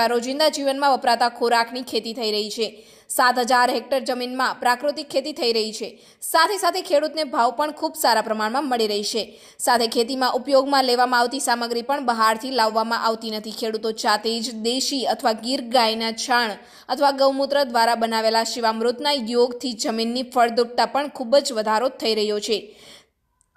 અથવા રોજિંદા જીવનમાં વપરાતા ખોરાકની ખેતી થઈ રહી છે. સાત હજાર હેક્ટર જમીનમાં પ્રાકૃતિક ખેતી થઈ રહી છે. સાથે સાથે ખેડૂતને ભાવ પણ ખૂબ સારા પ્રમાણમાં મળી રહી છે. સાથે ખેતીમાં ઉપયોગમાં લેવામાં આવતી સામગ્રી પણ બહારથી લાવવામાં આવતી નથી. ખેડૂતો જાતે જ દેશી અથવા ગીર ગાયના છાણ અથવા ગૌમૂત્ર દ્વારા બનાવેલા શિવામૃતના યોગથી જમીનની ફળદ્રુપતા પણ ખૂબ જ વધારો થઈ રહ્યો છે.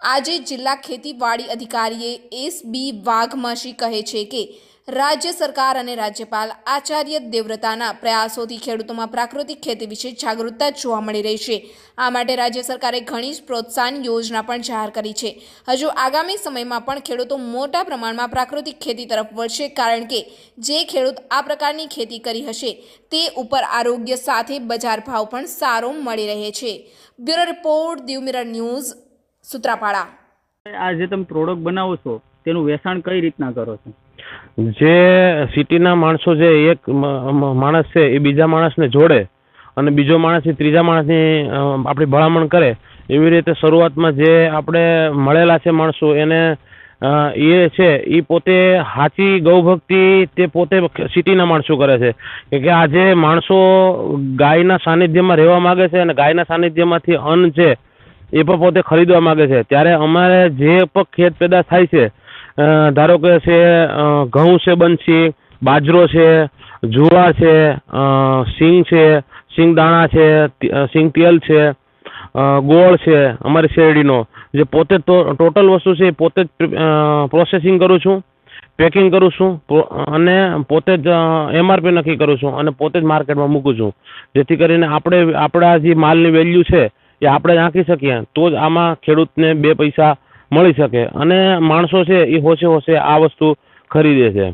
આજે જિલ્લા ખેતીવાડી અધિકારીએ એસ બી વાઘમાશી કહે છે કે રાજ્ય સરકાર અને રાજ્યપાલ આચાર્ય દેવવ્રતાના પ્રયાસોથી ખેડૂતોમાં પ્રાકૃતિક ખેતી વિશે જાગૃતતા જોવા મળી રહી છે. આ માટે રાજ્ય સરકારે ઘણી જ પ્રોત્સાહન યોજના પણ જાહેર કરી છે. હજુ આગામી સમયમાં પણ ખેડૂતો મોટા પ્રમાણમાં પ્રાકૃતિક ખેતી તરફ વળશે કારણ કે જે ખેડૂત આ પ્રકારની ખેતી કરી હશે તે ઉપર આરોગ્ય સાથે બજાર ભાવ પણ સારો મળી રહે છે. Bureau report, Diu mirror news, Sutrapada. આ જે તમે પ્રોડક્ટ બનાવો છો, તેનું વેચાણ કઈ રીતના કરો છો? જે સિટીના માણસો જે એક માણસ છે, એ બીજા માણસને જોડે અને બીજો માણસ એ ત્રીજા માણસની આપણી ભલામણ કરે, એવી રીતે શરૂઆતમાં જે આપણે મળેલા છે માણસો, એને એ છે, એ પોતે સાચી ગૌભક્તિ તે પોતે સિટીના માણસો કરે છે. કે આજે માણસો ગાયના સાનિધ્યમાં રહેવા માગે છે અને ગાયના સાનિધ્યમાંથી અન્ન છે, એ પણ પોતે ખરીદવા માગે છે. ત્યારે અમારે જે પણ ખેત પેદા થાય છે ધારો કે છે ઘઉં છે બંસી બાજરો છે, જુવાર છે સિંગ છે સિંગ દાણા છે સિંગ તેલ છે ગોળ છે અમારી શેરડીનો. જે પોતે ટોટલ વસ્તુ છે એ પોતે જ પ્રોસેસિંગ કરું છું, પેકિંગ કરું છું અને પોતે જ એમઆરપી નક્કી કરું છું અને પોતે જ માર્કેટમાં મૂકું છું. જેથી કરીને આપણે, આપણા જે માલની વેલ્યુ છે એ આપણે આંકી શકીએ. તો જ આમાં ખેડૂતને બે પૈસા મળી શકે. અને માણસો છે એ હોશે હોશે આ વસ્તુ ખરીદે છે.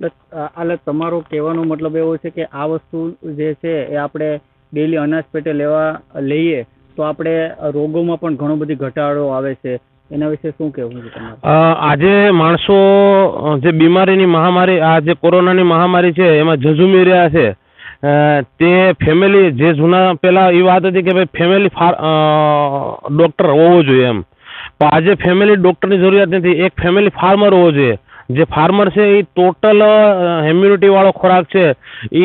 એટલે તમારો કહેવાનો મતલબ એવો છે કે આ વસ્તુ જે છે એ આપણે ડેલી અનાજ પેટે લેવા લઈએ તો આપણે રોગોમાં પણ ઘણો બધી ઘટાડો આવે છે. એના વિશે શું કહેવું છે તમારે? આજે માણસો જે બીમારીની મહામારી આ જે કોરોનાની મહામારી છે એમાં ઝઝુમી રહ્યા છે. તે ફેમિલી જે જૂના પેલા એ વાત હતી કે ભાઈ ફેમિલી ફાર ડૉક્ટર હોવો જોઈએ એમ. પણ આજે ફેમિલી ડૉક્ટરની જરૂરિયાત નથી. એક ફેમિલી ફાર્મર હોવો જોઈએ. જે ફાર્મર છે, એ ટોટલ વાળો ખોરાક છે એ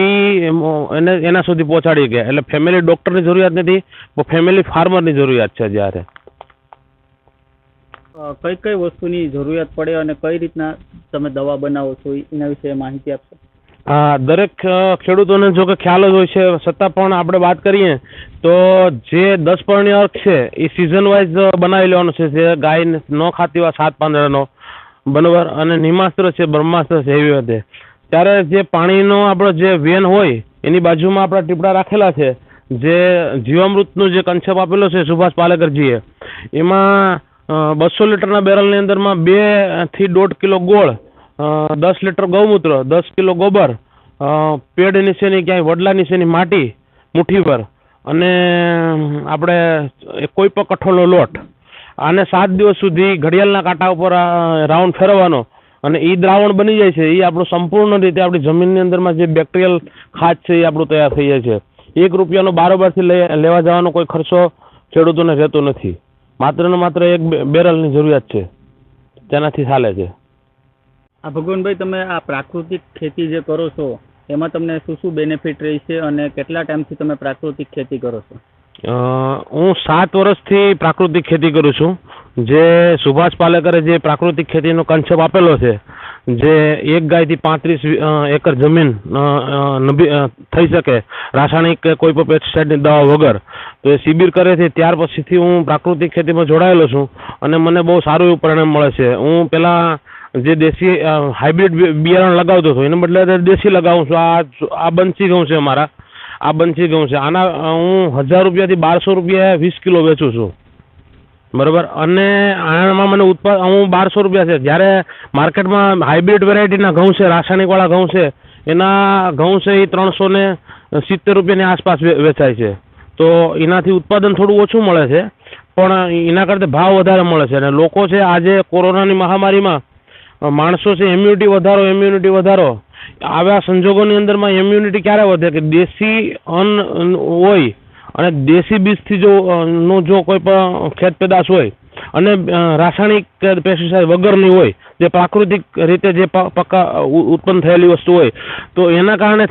એને, એના સુધી પહોંચાડી ગયા એટલે ફેમિલી ડૉક્ટરની જરૂરિયાત નથી, પણ ફેમિલી ફાર્મરની જરૂરિયાત છે જ્યારે. કઈ કઈ વસ્તુની જરૂરિયાત પડે અને કઈ રીતના તમે દવા બનાવો છો, એના વિશે માહિતી આપશો? હા, દરેક ખેડૂતોને જો કે ખ્યાલ જ હોય છે, છતાં પણ આપણે વાત કરીએ, તો જે દસ પરણી અર્ક છે, એ સિઝન વાઇઝ બનાવી લેવાનો છે, જે ગાય ન ખાતી હોય, સાત પાંદડાનો, બરાબર? અને નિમાસ્ત્ર છે, બ્રહ્માસ્ત્ર છે, એવી રીતે. ત્યારે જે પાણીનો આપણો જે વેન હોય, એની બાજુમાં આપણા ટીપડા રાખેલા છે, જે જીવામૃતનું જે કન્સેપ્ટ આપેલો છે, સુભાષ પાલેકરજીએ, એમાં બસો લીટરના બેરલની અંદરમાં બેથી દોઢ કિલો ગોળ દસ લીટર ગૌમૂત્ર, દસ કિલો ગોબર પેડની પેડ નીચેની ક્યાંય વડલા નીચેની માટી મુઠ્ઠી પર અને આપણે કોઈ પણ કઠોળનો લોટ. આને સાત દિવસ સુધી ઘડિયાળના કાંટા ઉપર રાઉન્ડ ફેરવવાનો અને એ દ્રાવણ બની જાય છે. એ આપણું સંપૂર્ણ રીતે આપણી જમીનની અંદરમાં જે બેક્ટેરિયલ ખાદ છે એ આપણું તૈયાર થઈ જાય છે. એક રૂપિયાનો બારોબારથી લેવા જવાનો કોઈ ખર્ચો ખેડૂતોને રહેતો નથી. માત્ર ને માત્ર એક બેરલની જરૂરિયાત છે. તેનાથી ચાલે છે. આ ભગવાનભાઈ, તમે આ પ્રાકૃતિક ખેતી જે કરો છો, એમાં તમને શું શું બેનિફિટ રહી છે અને કેટલા ટાઈમથી તમે પ્રાકૃતિક ખેતી કરો છો? હું સાત વર્ષથી પ્રાકૃતિક ખેતી કરું છું. જે સુભાષ પાલેકરે જે પ્રાકૃતિક ખેતીનો કન્સેપ્ટ આપેલો છે, જે એક ગાયથી પાંત્રીસ એકર જમીન થઈ શકે, રાસાયણિક કે કોઈ પણ પેસ્ટિસાઇડની દવા વગર. તો એ શિબિર કરે છે, ત્યાર પછીથી હું પ્રાકૃતિક ખેતીમાં જોડાયેલો છું અને મને બહુ સારું એવું પરિણામ મળે છે. હું પહેલાં જે દેશી હાઇબ્રિડ બિયારણ લગાવતો હતો, એને બદલે દેશી લગાવું છું. આ આ બંસી ઘઉં છે મારા આ બંસી ઘઉં છે. આના હું હજાર રૂપિયાથી બારસો રૂપિયા વીસ કિલો વેચું છું. બરાબર? અને આણંદમાં મને ઉત્પાદ, હું બારસો રૂપિયા છે. જ્યારે માર્કેટમાં હાઇબ્રિડ વેરાયટીના ઘઉં છે, રાસાયણિકવાળા ઘઉં છે, એના ઘઉં છે એ ત્રણસો ને સિત્તેર રૂપિયાની આસપાસ વેચાય છે. તો એનાથી ઉત્પાદન થોડું ઓછું મળે છે, પણ એના કરતાં ભાવ વધારે મળે છે. અને લોકો છે આજે કોરોનાની મહામારીમાં માણસો છે ઇમ્યુનિટી વધારો ઇમ્યુનિટી વધારો. આવા સંજોગોની અંદરમાં ઇમ્યુનિટી ક્યારે વધે? કે દેશી અન્ન હોય અને દેશી બીજથી જો નો જો કોઈ પણ ખેત પેદાશ હોય અને રાસાયણિક પેસ્ટિસાઇડ વગરની હોય, જે પ્રાકૃતિક રીતે જે પકા ઉત્પન્ન થયેલી વસ્તુ હોય, તો એના કારણે